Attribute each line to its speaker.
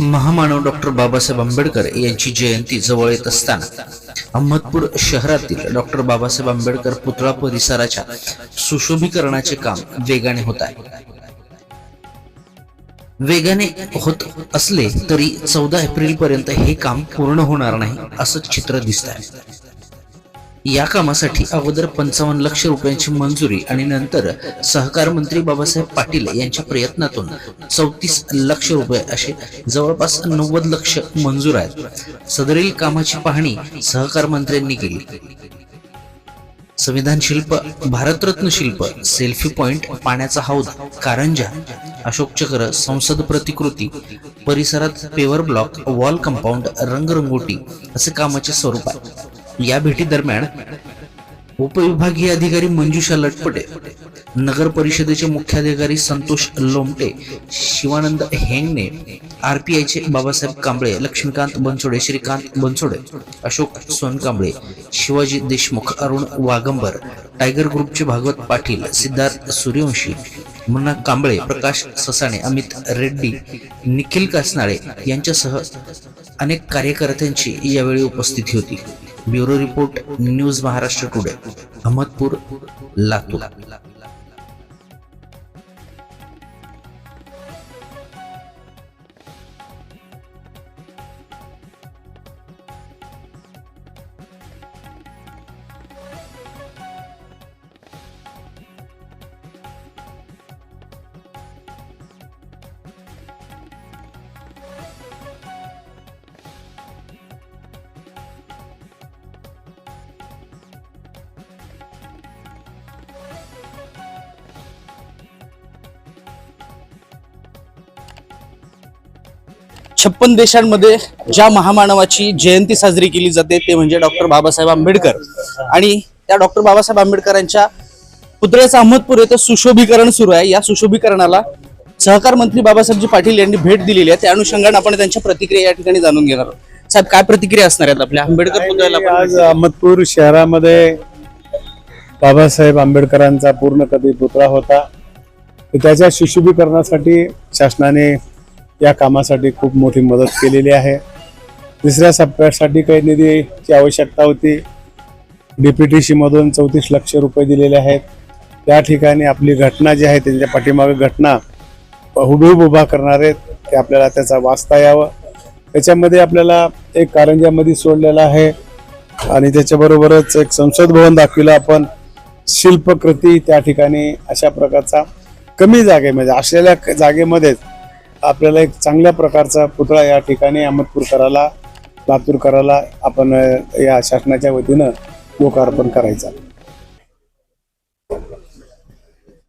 Speaker 1: महामानव डॉक्टर बाबासाहेब आंबेडकर यांची जयंती जवळ येत असताना अहमदपूर शहरातील डॉक्टर बाबासाहेब आंबेडकर पुतळा परिसराच्या सुशोभीकरणाचे काम वेगाने होत आहे. वेगाने होत असले तरी चौदा एप्रिल पर्यंत हे काम पूर्ण होणार नाही असं चित्र दिसत आहे. या कामासाठी अगोदर पंचावन्न लक्ष रुपयांची मंजुरी आणि नंतर सहकार मंत्री बाबासाहेब पाटील यांच्या प्रयत्नातून चौतीस लक्ष रुपये असे जवळपास नव्वद लक्ष मंजूर आहेत. सदरील कामाची पाहणी सहकार मंत्र्यांनी केली. संविधान शिल्प भारतरत्न शिल्प सेल्फी पॉइंट पाण्याचा हौद कारंजा अशोक चक्र संसद प्रतिकृती परिसरात पेवर ब्लॉक वॉल कंपाऊंड रंगरंगोटी असे कामाचे स्वरूप आहे. या भेटी दरम्यान उपविभागीय अधिकारी मंजुषा लटपटे नगर परिषदेचे मुख्याधिकारी संतोष लोमटे शिवानंद हेंगणे आरपीआयचे बाबासाहेब कांबळे लक्ष्मीकांत बनसोडे श्रीकांत बनसोडे अशोक सोनकांबळे शिवाजी देशमुख अरुण वागंबर टायगर ग्रुपचे भागवत पाटील सिद्धार्थ सूर्यवंशी मुन्ना कांबळे प्रकाश ससाणे अमित रेड्डी निखिल कासनाळे यांच्यासह अनेक कार्यकर्त्यांची यावेळी उपस्थिती होती. bureau report news Maharashtra today Ahmadpur Latur
Speaker 2: छप्पन देशांमध्ये ज्या महामानवाची जयंती साजरी केली जाते ते म्हणजे डॉक्टर बाबासाहेब आंबेडकर. आणि त्या डॉक्टर बाबासाहेब आंबेडकरांच्या पुतळ्याचं अहमदपूर येथे सुशोभीकरण सुरू आहे. या सुशोभीकरणाला सहकार मंत्री बाबासाहेबजी पाटील यांनी भेट दिलेली आहे. त्या अनुषंगाने आपण त्यांच्या प्रतिक्रिया या ठिकाणी जाणून घेणार आहोत. साहेब काय प्रतिक्रिया असणार आहेत आपल्या? आंबेडकर पुतळ्याला
Speaker 3: आज अहमदपूर शहरामध्ये बाबासाहेब आंबेडकरांचा पूर्ण कधी पुतळा होता त्याच्या शिशुभीकरणासाठी शासनाने या कामासाठी खूप मोठी मदत केलेली आहे. तिसऱ्या सप्प्यासाठी काही निधीची आवश्यकता होती. डीपीटीसी मधून चौतीस लक्ष रुपये दिलेले आहेत. त्या ठिकाणी आपली घटना जी आहे त्यांच्या पाठीमागे घटना हुबेहूब उभा करणार आहेत ते आपल्याला त्याचा वाचता यावं. त्याच्यामध्ये आपल्याला एक कारंजामध्ये सोडलेला आहे आणि त्याच्याबरोबरच एक संसद भवन दाखविलं आपण. शिल्पकृती त्या ठिकाणी अशा प्रकारचा कमी जागेमध्ये असलेल्या जागेमध्येच आपल्याला एक चांगल्या प्रकारचा पुतळा या ठिकाणी अहमदपूरकराला लातूरकराला आपण या शासनाच्या वतीनं लोकार्पण करायचा